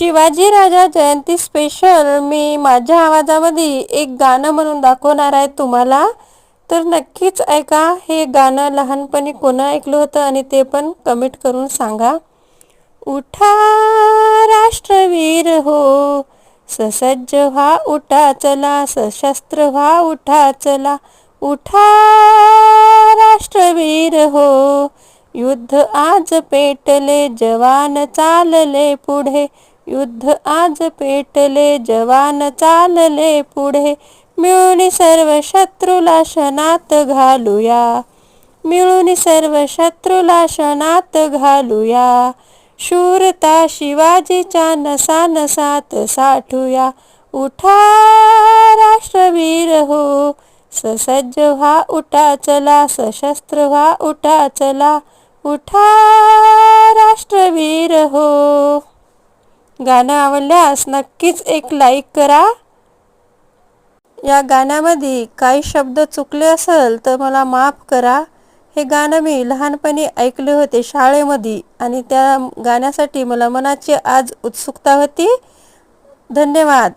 शिवाजीराजा जयंती special मी माझ्या आवाजामध्ये एक गाणं म्हणून दाखवणार आहे तुम्हाला. तर नक्कीच ऐका हे गाणं लहानपणी कोणं ऐकलं होतं आणि ते पण कमेंट करून सांगा. उठा राष्ट्रवीर हो ससज्ज व्हा उठा चला सशस्त्र व्हा उठा चला. उठा राष्ट्रवीर हो युद्ध आज पेटले जवान चालले पुढे. युद्ध आज पेटले जवान चालले पुढे. मिळून सर्व शत्रूला शनात घालूया. मिळून सर्व शत्रूला शनात घालूया. शूरता शिवाजीच्या नसा नसात साठूया. उठा राष्ट्रवीर हो ससज्ज व्हा उठा चला सशस्त्र व्हा उठा चला. उठा राष्ट्रवीर हो. गाणं आवडल्यास नक्कीच एक लाईक करा. या गाण्यामध्ये काही शब्द चुकले असेल तर मला माफ करा. हे गाणं मी लहानपणी ऐकले होते शाळेमध्ये आणि त्या गाण्यासाठी मला मनाची आज उत्सुकता होती. धन्यवाद.